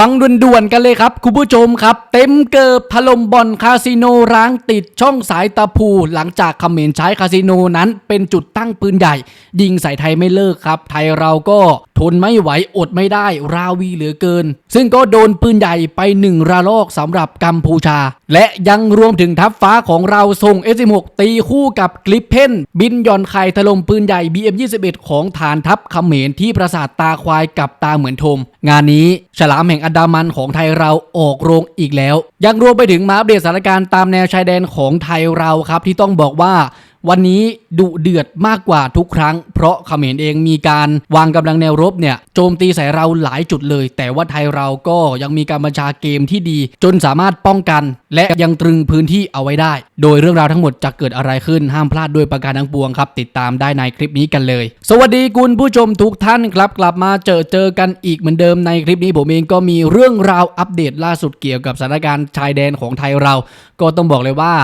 ฟังด่วนๆกันเลยครับ คุณผู้ชมครับ เต็มเกิบถล่มบ่อนคาสิโนร้างติดช่องสายตะพู หลังจากเขมรใช้คาสิโนนั้นเป็นจุดตั้งปืนใหญ่ ยิงใส่ไทยไม่เลิกครับ ไทยเราก็ ทนไม่ไหวอดไม่ได้ราวีเหลือเกิน ซึ่งก็โดนปืนใหญ่ไปหนึ่งระลอกสำหรับกัมพูชา และยังรวมถึงทัพฟ้าของเราส่ง S16 ตีคู่กับกลิปเพนบินหย่อนไข่ถล่มปืนใหญ่ BM21 ของฐานทัพเขมรที่ปราสาทตาควายกับตาเหมือนทม งานนี้ฉลามแห่งอันดามันของไทยเราออกโรงอีกแล้ว ยังรวมไปถึงมาอัปเดตสถานการณ์ตามแนวชายแดนของไทยเราครับที่ต้องบอกว่า วันนี้ดุเดือดมากกว่าทุกครั้ง เพราะเขมรเองมีการวางกำลังแนวรบเนี่ยโจมตีใส่เราหลายจุดเลย แต่ว่าไทยเราก็ยังมีการบัญชาเกมที่ดี จนสามารถป้องกัน และยังตรึงพื้นที่เอาไว้ได้ โดยเรื่องราวทั้งหมดจะเกิดอะไรขึ้นห้ามพลาดด้วยประการทั้งปวงครับ ติดตามได้ในคลิปนี้กันเลย สวัสดีคุณผู้ชมทุกท่านครับ กลับมาเจอเจอกันอีกเหมือนเดิมในคลิปนี้ผมเองก็มีเรื่องราวอัปเดตล่าสุดเกี่ยวกับสถานการณ์ชายแดนของไทยเรา ก็ต้องบอกเลยว่า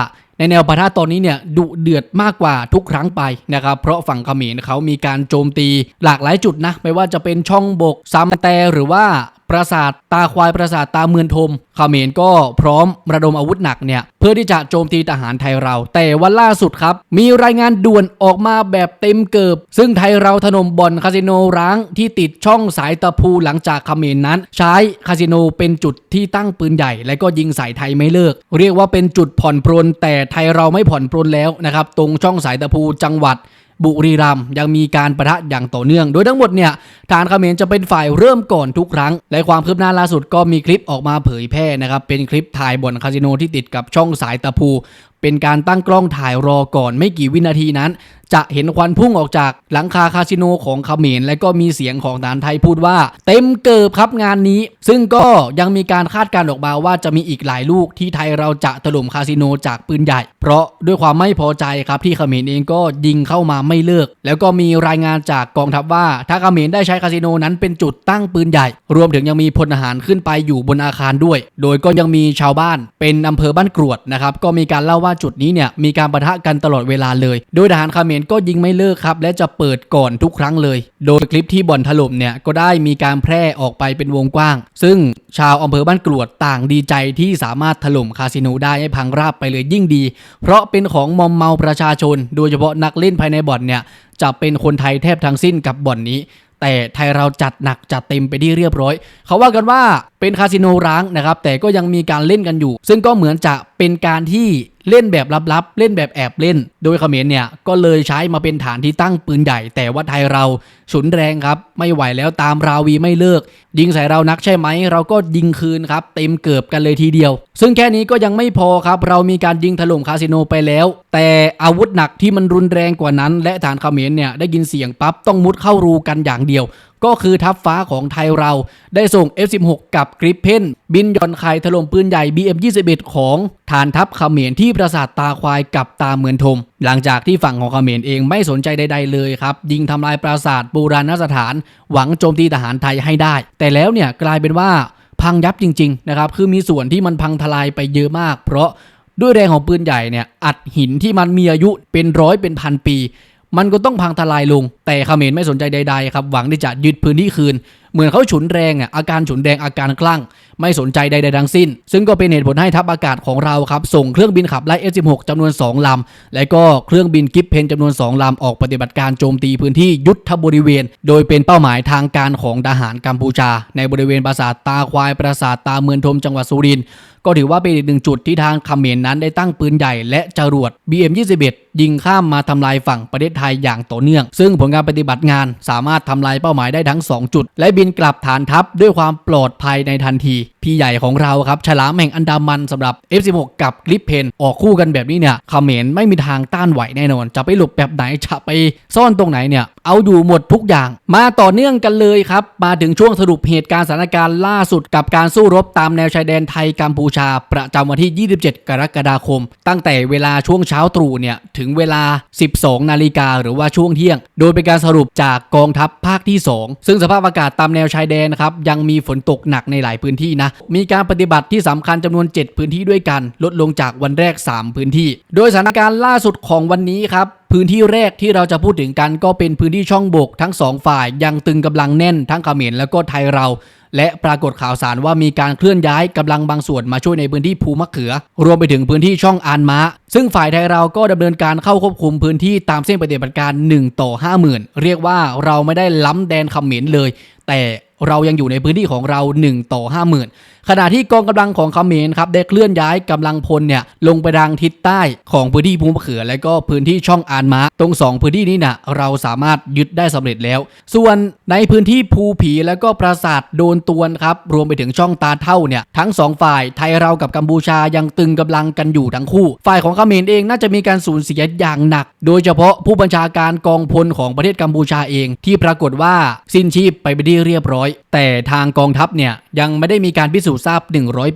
แนวปะทะตอนนี้เนี่ยดุเดือดมากกว่าทุกครั้งไปนะครับเพราะฝั่งเขมรเขามีการโจมตีหลากหลายจุดนะไม่ว่าจะเป็นช่องบกซัมแต่หรือว่า ปราสาทตาควายปราสาทตาเมือนทมเขมรก็พร้อมระดมอาวุธหนักเนี่ยเพื่อที่จะโจมตีทหารไทยเรา แต่วันล่าสุดครับ มีรายงานด่วนออกมาแบบเต็มเกิบ ซึ่งไทยเราถล่มบ่อนคาสิโนร้างที่ติดช่องสายตะพูหลังจากเขมรนั้น ใช้คาสิโนเป็นจุดที่ตั้งปืนใหญ่ และก็ยิงใส่ไทยไม่เลิก เรียกว่าเป็นจุดผ่อนปรนแต่ไทยเราไม่ผ่อนปรนแล้วนะครับตรงช่องสายตะพูจังหวัด บุรีรัมย์ยังมีการประทะอย่างต่อเนื่อง โดยทั้งหมดเนี่ยทางเขมรจะเป็นฝ่ายเริ่มก่อนทุกครั้ง และความคืบหน้าล่าสุดก็มีคลิปออกมาเผยแพร่นะครับเป็นคลิปถ่ายบ่อนคาสิโนที่ติดกับช่องสายตะพู เป็นการตั้งกล้องถ่ายรอก่อนไม่กี่วินาทีนั้น จะเห็นควันพุ่งออกจากหลังคาคาสิโนของเขมรและก็มีเสียงของทหารไทยพูดว่า เต็มเกิบครับงานนี้ ซึ่งก็ยังมีการคาดการณ์ออกมาว่าจะมีอีกหลายลูกที่ไทยเราจะถล่มคาสิโนจากปืนใหญ่ เพราะด้วยความไม่พอใจครับที่เขมรเองก็ยิงเข้ามาไม่เลิก แล้วก็มีรายงานจากกองทัพว่าถ้าเขมรได้ใช้คาสิโนนั้นเป็นจุดตั้งปืนใหญ่ รวมถึงยังมีพลทหารขึ้นไปอยู่บนอาคารด้วย โดยก็ยังมีชาวบ้านเป็นอำเภอบ้านกรวดนะครับก็มีการเล่าว่าจุดนี้เนี่ยมีการประทะกันตลอดเวลาเลย โดยทหารคาเมรก็ยิงไม่เลิกครับ และจะเปิดก่อนทุกครั้งเลย โดยคลิปที่บ่อนถล่มเนี่ยก็ได้มีการแพร่ออกไปเป็นวงกว้าง ซึ่งชาวอำเภอบ้านกรวดต่างดีใจที่สามารถถล่มคาสิโนได้ให้พังราบไปเลยยิ่งดี เพราะเป็นของมอมเมาประชาชน โดยเฉพาะนักเล่นภายในบ่อนเนี่ยจะเป็นคนไทยแทบทั้งสิ้นกับบ่อนนี้ แต่ไทยเราจัดหนักจัดเต็มไปที่เรียบร้อย เขาว่ากันว่าเป็นคาสิโนร้างนะครับ แต่ก็ยังมีการเล่นกันอยู่ ซึ่งก็เหมือนจะเป็นการที่เล่นแบบลับๆ เล่นแบบแอบเล่น โดยเขมรเนี่ยก็เลยใช้มาเป็นฐานที่ตั้งปืนใหญ่ แต่ว่าไทยเรา ฉุนแรงครับ ไม่ไหวแล้วตามราวีไม่เลิก ยิงใส่เรานักใช่ไหม เราก็ยิงคืนครับ เต็มเกือบกันเลยทีเดียว ซึ่งแค่นี้ก็ยังไม่พอครับ เรามีการยิงถล่มคาสิโนไปแล้ว แต่อาวุธหนักที่มันรุนแรงกว่านั้น และฐานเขมรเนี่ยได้ยินเสียงปั๊บต้องมุดเข้ารูกันอย่างเดียว ก็คือทัพฟ้าของไทยเราได้ส่ง F16 กับกริปเพนบินย่อนไข่ถล่มปืนใหญ่ BM21 ของฐานทัพเขมรที่ปราสาทตาควายกับตาเมือนทม หลังจากที่ฝั่งของเขมรเองไม่สนใจใด ๆเลยครับยิงทำลายปราสาทโบราณสถาน หวังโจมตีทหารไทยให้ได้ แต่แล้วเนี่ยกลายเป็นว่าพังยับจริงๆนะครับคือมีส่วนที่มันพังทลายไปเยอะมาก เพราะด้วยแรงของปืนใหญ่เนี่ยอัดหินที่มันมีอายุเป็นร้อยเป็นพันปี มันก็ต้องพังทลายลง แต่เขมรไม่สนใจใดๆครับหวังที่จะยึดพื้นที่คืน เหมือนเขาฉุนแรงอะอาการฉุนแรงอาการคลั่ง ไม่สนใจใดๆทั้งสิ้น ซึ่งก็เป็นเหตุผลให้ทัพอากาศของเราครับส่งเครื่องบินขับไล่ F16 จำนวน 2 ลำ และก็เครื่องบินกิฟเพนจำนวน 2 ลำ ออกปฏิบัติการโจมตีพื้นที่ยุทธบริเวณ โดยเป็นเป้าหมายทางการของทหารกัมพูชา ในบริเวณปราสาทตาควายปราสาทตาเมือนทมจังหวัดสุรินทร์ก็ถือว่าเป็นอีกหนึ่งจุดที่ทางเขมรนั้นได้ตั้งปืนใหญ่และจรวด BM21 ยิงข้ามมาทำลายฝั่งประเทศไทยอย่างต่อเนื่อง ซึ่งผลการปฏิบัติงานสามารถทำลายเป้าหมายได้ทั้ง 2 จุด และบินกลับฐานทัพด้วยความปลอดภัยในทันที Bye. พี่ใหญ่ของเราครับฉลามแห่งอันดามันสำหรับ F16 กับกริปเพนออกคู่กันแบบนี้เนี่ยเขมรไม่มีทางต้านไหวแน่นอน จะไปหลบแบบไหนจะไปซ่อนตรงไหนเนี่ย เอาอยู่หมดทุกอย่าง มาต่อเนื่องกันเลยครับ มาถึงช่วงสรุปเหตุการณ์สถานการณ์ล่าสุดกับการสู้รบตามแนวชายแดนไทยกัมพูชา ประจำวันที่ 27 กรกฎาคม ตั้งแต่เวลาช่วงเช้าตรู่เนี่ยถึงเวลา 12 นาฬิกาหรือว่าช่วงเที่ยง โดยเป็นการสรุปจากกองทัพภาคที่ 2 ซึ่งสภาพอากาศตามแนวชายแดนนะครับยังมีฝนตกหนักในหลายพื้นที่นะมีการปฏิบัติที่สำคัญจำนวน 7 พื้นที่ด้วยกัน ลดลงจากวันแรก 3 พื้นที่ โดยสถานการณ์ล่าสุดของวันนี้ครับพื้นที่แรกที่เราจะพูดถึงกันก็เป็นพื้นที่ช่องบกทั้งสองฝ่ายยังตึงกำลังแน่นทั้งเขมรแล้วก็ไทยเรา และปรากฏข่าวสารว่ามีการเคลื่อนย้ายกำลังบางส่วนมาช่วยในพื้นที่ภูมะเขือ รวมไปถึงพื้นที่ช่องอานม้าซึ่งฝ่ายไทยเราก็ดำเนินการเข้าควบคุมพื้นที่ตามเส้นปฏิบัติการ 1 ต่อ 50,000 เรียกว่าเราไม่ได้ล้ำแดนเขมรเลย แต่ เรายังอยู่ในพื้นที่ของเรา 1 ต่อ 50,000 ขณะที่กองกำลังของเขมรครับได้เคลื่อนย้ายกำลังพลเนี่ยลงไปทางทิศใต้ของพื้นที่ภูมะเขือ และก็พื้นที่ช่องอานม้าตรง 2 พื้นที่นี้นะเราสามารถยึดได้สำเร็จแล้ว ส่วนในพื้นที่ภูผีและก็ปราสาทโดนตวนครับรวมไปถึงช่องตาเท่าเนี่ยทั้งสองฝ่ายไทยเรากับกัมพูชายังตึงกำลังกันอยู่ทั้งคู่ ฝ่ายของเขมรเองน่าจะมีการสูญเสียอย่างหนัก โดยเฉพาะผู้บัญชาการกองพลของประเทศกัมพูชาเอง ที่ปรากฏว่าสิ้นชีพไปเป็นที่เรียบร้อยแต่ทางกองทัพเนี่ยยังไม่ได้มีการพิสูจน์ทราบ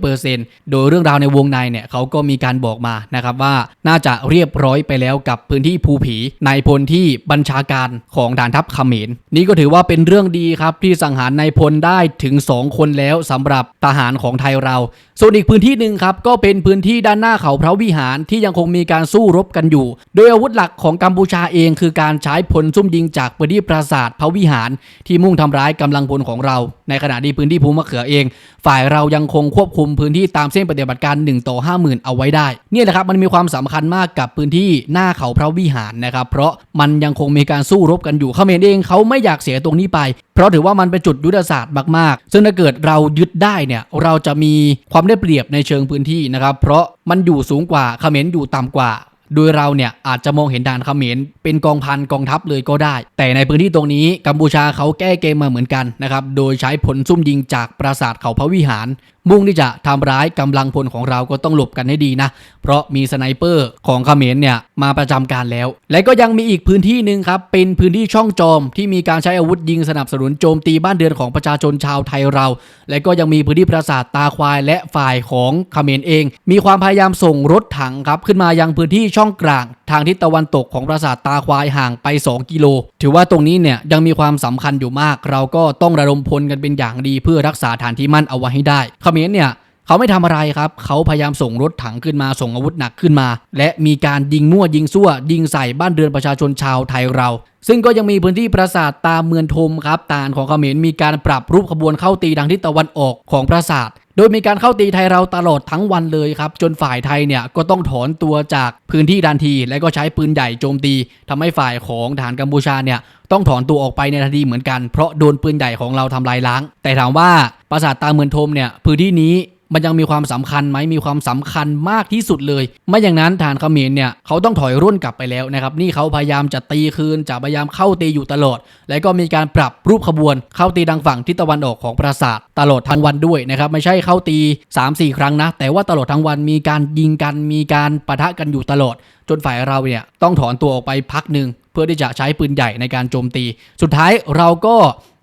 100%โดยเรื่องราวในวงในเนี่ยเขาก็มีการบอกมานะครับว่าน่าจะเรียบร้อยไปแล้วกับพื้นที่ภูผีนายพลที่บัญชาการของฐานทัพเขมรนี่ก็ถือว่าเป็นเรื่องดีครับที่สังหารนายพลได้ถึง 2 คนแล้วสำหรับทหารของไทยเรา ส่วนอีกพื้นที่หนึ่งครับก็เป็นพื้นที่ด้านหน้าเขาพระวิหารที่ยังคงมีการสู้รบกันอยู่ โดยอาวุธหลักของกัมพูชาเองคือการใช้พลซุ่มยิงจากพื้นที่ปราสาทพระวิหาร ที่มุ่งทำร้ายกำลังพลของเรา ในขณะที่พื้นที่ภูมะเขือเอง ฝ่ายเรายังคงควบคุมพื้นที่ตามเส้นปฏิบัติการ1ต่อ50,000 เอาไว้ได้เนี่ยแหละครับมันมีความสำคัญมากกับพื้นที่หน้าเขาพระวิหารนะครับเพราะมันยังคงมีการสู้รบกันอยู่เขมรเองเขาไม่อยากเสียตรงนี้ไป เพราะถือว่ามันเป็นจุดยุทธศาสตร์มากๆ ซึ่งถ้าเกิดเรายึดได้เนี่ยเราจะมีความได้เปรียบในเชิงพื้นที่นะครับเพราะมันอยู่สูงกว่าเขมรอยู่ต่ำกว่า โดยเราเนี่ยอาจจะมองเห็นด่านเขมรเป็นกองพันกองทัพเลยก็ได้ แต่ในพื้นที่ตรงนี้กัมพูชาเขาแก้เกมมาเหมือนกันนะครับ โดยใช้ผลซุ่มยิงจากปราสาทเขาพระวิหาร มุ่งที่จะทำร้ายกำลังพลของเราก็ต้องหลบกันให้ดีนะ เพราะมีสไนเปอร์ของเขมรเนี่ยมาประจำการแล้ว และก็ยังมีอีกพื้นที่หนึ่งครับเป็นพื้นที่ช่องโจมที่มีการใช้อาวุธยิงสนับสนุนโจมตีบ้านเรือนของประชาชนชาวไทยเรา และก็ยังมีพื้นที่ปราสาทตาควายและฝ่ายของเขมรเอง มีความพยายามส่งรถถังครับขึ้นมายังพื้นที่ช่องกลาง ทางทิศตะวันตกของปราสาทตาควายห่างไป 2 กิโล ถือว่าตรงนี้เนี่ยยังมีความสำคัญอยู่มาก เราก็ต้องระดมพลกันเป็นอย่างดีเพื่อรักษาฐานที่มั่นเอาไว้ให้ได้เขมรเนี่ยเขาไม่ทำอะไรครับ เขาพยายามส่งรถถังขึ้นมา ส่งอาวุธหนักขึ้นมา และมีการยิงมั่วยิงซั่ว ยิงใส่บ้านเรือนประชาชนชาวไทยเรา ซึ่งก็ยังมีพื้นที่ปราสาทตามเมืองทมครับ ตานของเขมรมีการปรับรูปขบวนเข้าตีทางทิศตะวันออกของปราสาท โดยมีการเข้าตีไทยเราตลอดทั้งวันเลยครับ จนฝ่ายไทยเนี่ยก็ต้องถอนตัวจากพื้นที่ดันที และก็ใช้ปืนใหญ่โจมตีทำให้ฝ่ายของฐานกัมพูชาเนี่ยต้องถอนตัวออกไปในทันทีเหมือนกันเพราะโดนปืนใหญ่ของเราทำลายล้าง แต่ถามว่าปราสาทตาเมืองทมเนี่ยพื้นที่นี้ มันยังมีความสำคัญไหมมีความสำคัญมากที่สุดเลย ไม่อย่างนั้นฐานเขมรเนี่ยเขาต้องถอยร่นกลับไปแล้วนะครับนี่เขาพยายามจะตีคืนจะพยายามเข้าตีอยู่ตลอด และก็มีการปรับรูปขบวน เข้าตีดังฝั่งทิศตะวันออกของปราสาทตลอดทั้งวันด้วยนะครับไม่ใช่เข้าตี 3-4 ครั้งนะ แต่ว่าตลอดทั้งวันมีการยิงกันมีการปะทะกันอยู่ตลอด จนฝ่ายเราเนี่ยต้องถอนตัวออกไปพักหนึ่งเพื่อที่จะใช้ปืนใหญ่ในการโจมตี สุดท้ายเราก็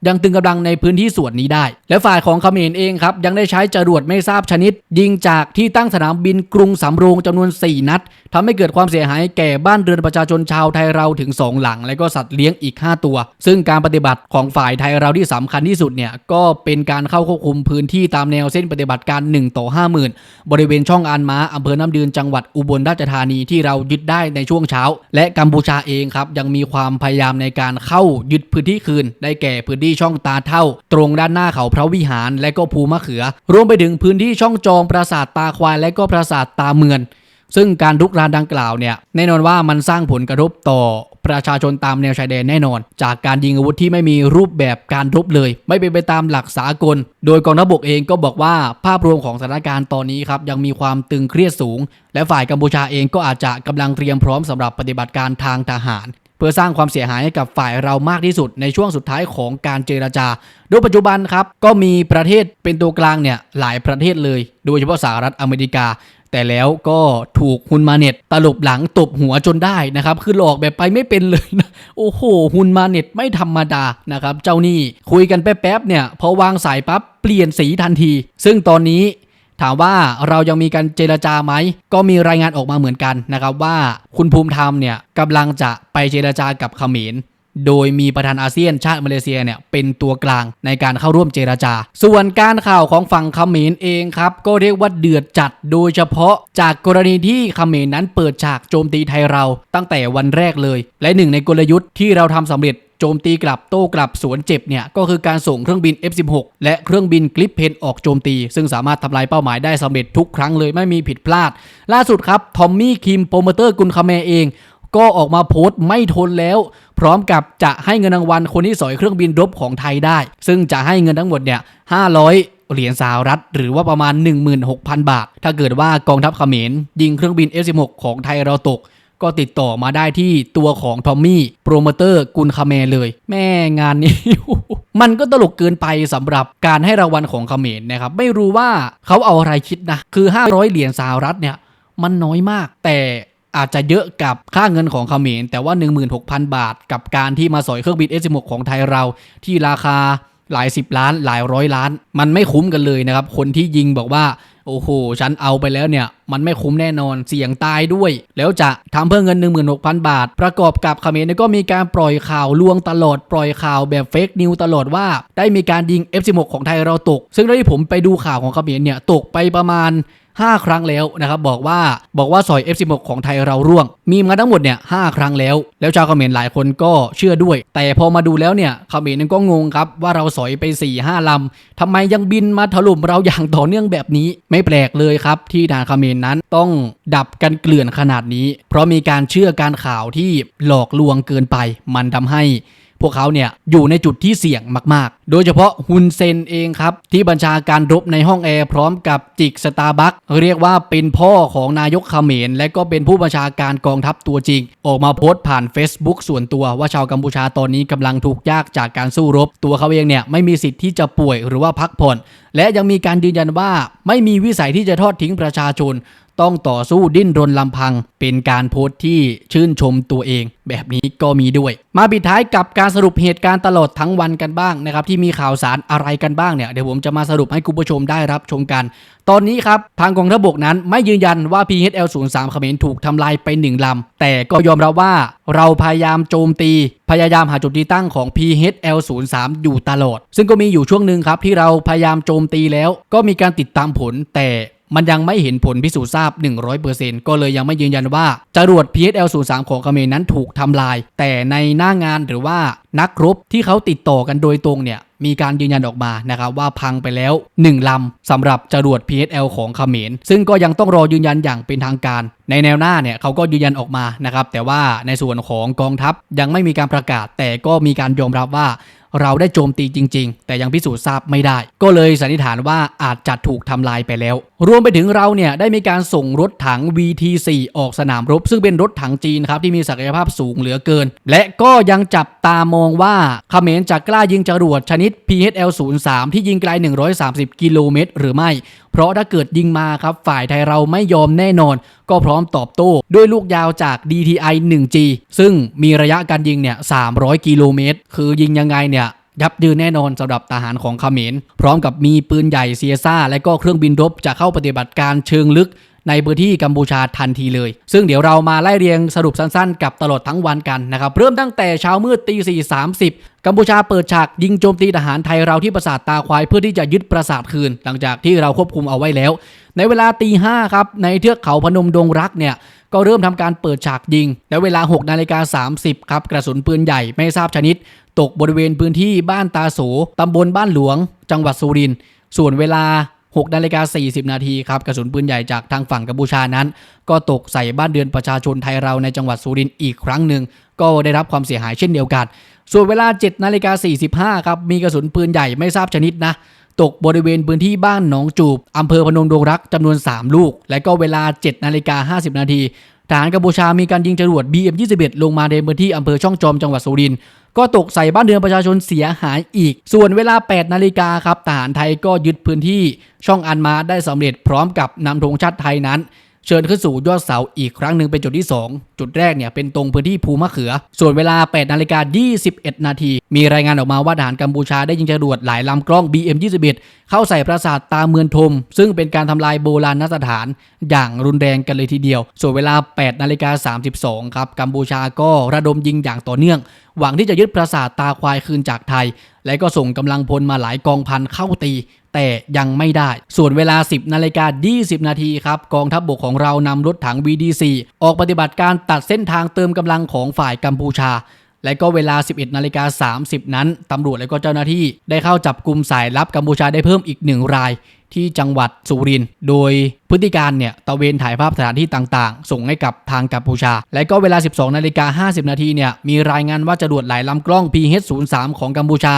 ยังตึงกำลังในพื้นที่ส่วนนี้ได้ และฝ่ายของเขมรเองครับยังได้ใช้จรวดไม่ทราบชนิด ยิงจากที่ตั้งสนามบินกรุงสำโรงจำนวน 4 นัดทำให้เกิดความเสียหายแก่บ้านเรือนประชาชนชาวไทยเราถึง 2 หลัง และก็สัตว์เลี้ยงอีก 5 ตัว ซึ่งการปฏิบัติของฝ่ายไทยเราที่สำคัญที่สุดเนี่ยก็เป็นการเข้าควบคุมพื้นที่ตามแนวเส้นปฏิบัติการ 1 ต่อ 50,000 บริเวณช่องอานม้าอำเภอน้ำดืนจังหวัดอุบลราชธานีที่เรายึดได้ในช่วงเช้า และกัมพูชาเองครับยังมีความพยายามในการเข้ายึดพื้นที่คืนได้แก่พื้นที่ช่องตาเท่า ตรงด้านหน้าเขาพระวิหารและก็ภูมะเขือ รวมไปถึงพื้นที่ช่องจองปราสาทตาควายและก็ปราสาทตาเมือน ซึ่งการลุกรานดังกล่าวเนี่ยแน่นอนว่ามันสร้างผลกระทบต่อประชาชนตามแนวชายแดนแน่นอน จากการยิงอาวุธที่ไม่มีรูปแบบการรบเลย ไม่เป็นไปตามหลักสากล โดยกองทัพบกเองก็บอกว่าภาพรวมของสถานการณ์ตอนนี้ครับยังมีความตึงเครียดสูง และฝ่ายกัมพูชาเองก็อาจจะกำลังเตรียมพร้อมสำหรับปฏิบัติการทางทหาร เพื่อสร้างความเสียหายให้กับฝ่ายเรามากที่สุดในช่วงสุดท้ายของการเจรจา โดยปัจจุบันครับก็มีประเทศเป็นตัวกลางเนี่ยหลายประเทศเลย โดยเฉพาะสหรัฐอเมริกา แต่แล้วก็ถูกฮุนมาเน็ตตลบหลังตบหัวจนได้นะครับคือหลอกแบบไปไม่เป็นเลยนะโอ้โหฮุนมาเน็ตไม่ธรรมดานะครับเจ้านี่คุยกันแป๊บๆเนี่ยพอวางสายปั๊บเปลี่ยนสีทันที ซึ่งตอนนี้ ถามว่าเรายังมีการเจรจาไหม ก็มีรายงานออกมาเหมือนกันนะครับว่าคุณภูมิธรรมเนี่ยกำลังจะไปเจรจากับเขมรโดยมีประธานอาเซียนชาติมาเลเซียเนี่ยเป็นตัวกลางในการเข้าร่วมเจรจา ส่วนการข่าวของฝั่งเขมรเองครับ ก็เรียกว่าเดือดจัด โดยเฉพาะจากกรณีที่เขมรนั้นเปิดฉากโจมตีไทยเราตั้งแต่วันแรกเลย และหนึ่งในกลยุทธ์ที่เราทำสำเร็จ โจมตีกลับโต้กลับสวนเจ็บเนี่ยก็คือการส่งเครื่องบิน F16 และเครื่องบินกลิปเพนออกโจมตี ซึ่งสามารถทำลายเป้าหมายได้สำเร็จทุกครั้งเลยไม่มีผิดพลาด ล่าสุดครับทอมมี่คิมโปรโมเตอร์กุนคาเมเองก็ออกมาโพสต์ไม่ทนแล้ว พร้อมกับจะให้เงินรางวัลคนที่สอยเครื่องบินรบของไทยได้ ซึ่งจะให้เงินทั้งหมดเนี่ย500เหรียญสหรัฐหรือว่าประมาณ 16,000 บาท ถ้าเกิดว่ากองทัพเขมรยิงเครื่องบิน F16 ของไทยเราตก ก็ติดต่อมาได้ที่ตัวของทอมมี่โปรโมเตอร์กุนคาเมเลย แม่งานนี้ มันก็ตลกเกินไปสำหรับการให้รางวัลของคาเมรนะครับ ไม่รู้ว่าเขาเอาอะไรคิดนะ คือ 500 เหรียญสหรัฐเนี่ย มันน้อยมาก แต่อาจจะเยอะกับค่าเงินของเขมรแต่ว่า 16,000 บาท กับการที่มาสอยเครื่องบิน F16 ของไทยเราที่ราคาหลายสิบล้านหลายร้อยล้าน มันไม่คุ้มกันเลยนะครับ คนที่ยิงบอกว่า โอ้โห ฉันเอาไปแล้วเนี่ย มันไม่คุ้มแน่นอนเสี่ยงตายด้วย แล้วจะทำเพื่อเงิน 16,000 บาท ประกอบกับเขมรเมียก็มีการปล่อยข่าวลวงตลอดปล่อยข่าวแบบเฟกนิวตลอดว่า ได้มีการยิง F16 ของไทยเราตก ซึ่งที่ผมไปดูข่าวของขเขมรเนี่ยตกไปประมาณ 5 ครั้งแล้วนะครับบอกว่าบอกว่าสอย F16 ของไทยเราร่วง มีมาทั้งหมดเนี่ยหครั้งแล้ว แล้วชาวเขมรหลายคนก็เชื่อด้วย แต่พอมาดูแล้วเนี่ยเขมรนั้นก็งงครับว่าเราสอยไป4 5ลำทำไมยังบินมาถล่มเราอย่างต่อเนื่องแบบนี้ ไม่แปลกเลยครับ ที่ทางเขมรนั้นต้องดับกันเกลื่อนขนาดนี้ เพราะมีการเชื่อการข่าวที่หลอกลวงเกินไป มันทำให้ วกเขาเนี่ยอยู่ในจุดที่เสี่ยงมากๆ โดยเฉพาะฮุนเซนเองครับ ที่บัญชาการรบในห้องแอร์พร้อมกับจิกสตาร์บัคเรียกว่าเป็นพ่อของนายกเขมรและก็เป็นผู้บัญชาการกองทัพตัวจริง ออกมาโพสต์ผ่าน Facebook ส่วนตัวว่าชาวกัมพูชาตอนนี้กำลังถูกยากจากการสู้รบ ตัวเขาเองเนี่ยไม่มีสิทธิ์ที่จะป่วยหรือว่าพักผ่อนและยังมีการยืนยันว่าไม่มีวิสัยที่จะทอดทิ้งประชาชน ต้องต่อสู้ดิ้นรนลำพัง เป็นการโพสต์ที่ชื่นชมตัวเอง แบบนี้ก็มีด้วย มาปิดท้ายกับการสรุปเหตุการณ์ตลอดทั้งวันกันบ้างนะครับที่มีข่าวสารอะไรกันบ้างเนี่ยเดี๋ยวผมจะมาสรุปให้คุณผู้ชมได้รับชมกัน ตอนนี้ครับทางกองทัพบกนั้นไม่ยืนยันว่า PHL 0 3เขมรถูกทำลายไปหนึ่งลำแต่ก็ยอมรับว่าเราพยายามโจมตี พยายามหาจุดที่ตั้งของ PHL 0 3อยู่ตลอด ซึ่งก็มีอยู่ช่วงหนึ่งครับที่เราพยายามโจมตีแล้ว ก็มีการติดตามผลแต่ มันยังไม่เห็นผลพิสูจน์ทราบ 100%ก็เลยยังไม่ยืนยันว่า จรวด PSL 0 3 ของเขมรนั้นถูกทำลาย แต่ในหน้างานหรือว่านักรบที่เขาติดต่อกันโดยตรงเนี่ยมีการยืนยันออกมานะครับว่าพังไปแล้ว 1 ลำสำหรับจรวด PSL ของเขมร ซึ่งก็ยังต้องรอยืนยันอย่างเป็นทางการ ในแนวหน้าเนี่ยเขาก็ยืนยันออกมานะครับแต่ว่าในส่วนของกองทัพยังไม่มีการประกาศ แต่ก็มีการยอมรับว่าเราได้โจมตีจริง ๆ แต่ยังพิสูจน์ทราบไม่ได้ ก็เลยสันนิษฐานว่าอาจจะถูกทำลายไปแล้ว รวมไปถึงเราเนี่ยได้มีการส่งรถถัง VT4 ออกสนามรบ ซึ่งเป็นรถถังจีนครับที่มีศักยภาพสูงเหลือเกิน และก็ยังจับตามองว่าเขมรจะกล้ายิงจรวดชนิด PHL 0 3 ที่ยิงไกล 130 กิโลเมตร หรือไม่ เพราะถ้าเกิดยิงมาครับ ฝ่ายไทยเราไม่ยอมแน่นอน ก็พร้อมตอบโต้ด้วยลูกยาวจาก DTI 1G ซึ่งมีระยะการยิงเนี่ย 300 กิโลเมตร คือยิงยังไงเนี่ยยับยืนแน่นอนสำหรับทหารของเขมร พร้อมกับมีปืนใหญ่เซียซ่า และก็เครื่องบินรบจะเข้าปฏิบัติการเชิงลึก ในพื้นที่กัมพูชาทันทีเลย ซึ่งเดี๋ยวเรามาไล่เรียงสรุปสั้นๆ กับตลอดทั้งวันกันนะครับเริ่มตั้งแต่เช้ามืดตีสี่สามสิบกัมพูชาเปิดฉากยิงโจมตีทหารไทยเราที่ปราสาทตาควายเพื่อที่จะยึดปราสาทคืน หลังจากที่เราควบคุมเอาไว้แล้ว ในเวลาตีห้าครับในเทือกเขาพนมดงรักเนี่ยก็เริ่มทำการเปิดฉากยิง แล้วเวลา6นาฬิกา30ครับกระสุนปืนใหญ่ไม่ทราบชนิด ตกบริเวณพื้นที่บ้านตาโสตำบลบ้านหลวง จังหวัดสุรินทร์ส่วนเวลา 6นาฬิกา40 นาทีครับกระสุนปืนใหญ่จากทางฝั่งกัมพูชานั้น ก็ตกใส่บ้านเดือนประชาชนไทยเราในจังหวัดสุรินทร์อีกครั้งหนึ่งก็ได้รับความเสียหายเช่นเดียวกัน ส่วนเวลา7นาฬิกา45ครับมีกระสุนปืนใหญ่ไม่ทราบชนิดนะตกบริเวณพื้นที่บ้านหนองจูบอำเภอพนมดงรักจำนวน 3 ลูก และก็เวลา7นาฬิกา50 นาที ทหารกัมพูชามีการยิงจรวด BM21 ลงมาในพื้นที่อำเภอช่องจอมจังหวัดสุรินทร์ก็ตกใส่บ้านเรือนประชาชนเสียหายอีก ส่วนเวลา 8 นาฬิกาครับทหารไทยก็ยึดพื้นที่ช่องอันมาได้สำเร็จพร้อมกับนำธงชาติไทยนั้น เชิญขึ้นสู่ยอดเสาอีกครั้งหนึ่งเป็นจุดที่ 2 จุดแรกเนี่ยเป็นตรงพื้นที่ภูมะเขือ ส่วนเวลา8นาฬิกา21 นาที มีรายงานออกมาว่าทหารกัมพูชาได้ยิงจรวดหลายลำกล้อง BM21 เข้าใส่ปราสาทตาเมืองทม ซึ่งเป็นการทำลายโบราณสถานอย่างรุนแรงกันเลยทีเดียว ส่วนเวลา8นาฬิกา32ครับกัมพูชาก็ระดมยิงอย่างต่อเนื่อง หวังที่จะยึดปราสาทตาควายคืนจากไทย และก็ส่งกำลังพลมาหลายกองพันเข้าตี แต่ยังไม่ได้ ส่วนเวลา 10นาฬิกา20 นาทีครับ กองทัพบบกของเรานำรถถัง VD4 ออกปฏิบัติการตัดเส้นทางเติมกำลังของฝ่ายกัมพูชาและก็เวลา 11 นาฬิกา 30 นั้น ตำรวจและก็เจ้าหน้าที่ได้เข้าจับกลุ่มสายลับกัมพูชาได้เพิ่มอีกหนึ่งราย ที่จังหวัดสุรินทร์โดยพฤติการเนี่ยตะเวนถ่ายภาพสถานที่ต่างๆ ส่งให้กับทางกัมพูชา และก็เวลา 12 นาฬิกา 50 นาทีเนี่ยมีรายงานว่าจรวดหลายลำกล้อง PH03 ของกัมพูชา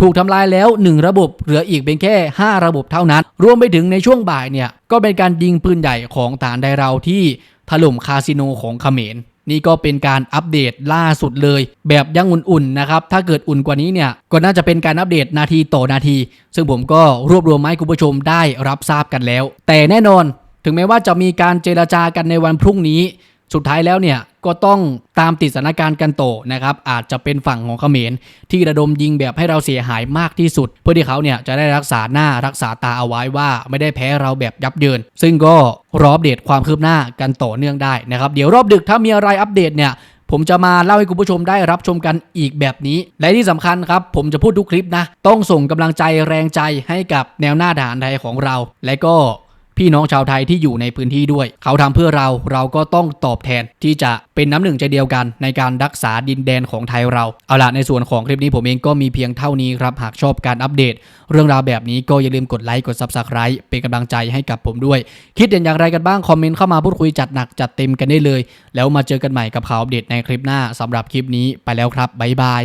ถูกทำลายแล้ว 1 ระบบเหลืออีกเพียงแค่ 5 ระบบเท่านั้น รวมไปถึงในช่วงบ่ายเนี่ยก็เป็นการยิงปืนใหญ่ของฐานไดเราที่ถล่มคาสิโนของเขมร นี่ก็เป็นการอัปเดตล่าสุดเลย แบบยังอุ่นๆนะครับ ถ้าเกิดอุ่นกว่านี้เนี่ยก็น่าจะเป็นการอัปเดตนาทีต่อนาที ซึ่งผมก็รวบรวมมาให้คุณผู้ชมได้รับทราบกันแล้ว แต่แน่นอน ถึงแม้ว่าจะมีการเจรจากันในวันพรุ่งนี้ สุดท้ายแล้วเนี่ยก็ต้องตามติดสถานการณ์กันโตนะครับอาจจะเป็นฝั่งของเขมร ที่ระดมยิงแบบให้เราเสียหายมากที่สุด เพื่อที่เขาเนี่ยจะได้รักษาหน้ารักษาตาเอาไว้ว่าไม่ได้แพ้เราแบบยับเยิน ซึ่งก็รออัปเดตความคืบหน้ากันต่อเนื่องได้นะครับเดี๋ยวรอบดึกถ้ามีอะไรอัปเดตเนี่ยผมจะมาเล่าให้คุณผู้ชมได้รับชมกันอีกแบบนี้ และที่สำคัญครับ ผมจะพูดทุกคลิปนะ ต้องส่งกำลังใจแรงใจให้กับแนวหน้าด่านไทยของเรา และก็ พี่น้องชาวไทยที่อยู่ในพื้นที่ด้วย เขาทำเพื่อเราเราก็ต้องตอบแทนที่จะเป็นน้ำหนึ่งใจเดียวกัน ในการรักษาดินแดนของไทยเรา เอาล่ะในส่วนของคลิปนี้ผมเองก็มีเพียงเท่านี้ครับ หากชอบการอัปเดต เรื่องราวแบบนี้ก็อย่าลืมกดไลค์กด Subscribe เป็นกำลังใจให้กับผมด้วย คิดเห็นอย่างไรกันบ้างคอมเมนต์เข้ามาพูดคุยจัดหนักจัดเต็มกันได้เลย แล้วมาเจอกันใหม่กับข่าวอัปเดตในคลิปหน้าสำหรับคลิปนี้ไปแล้วครับบ๊ายบาย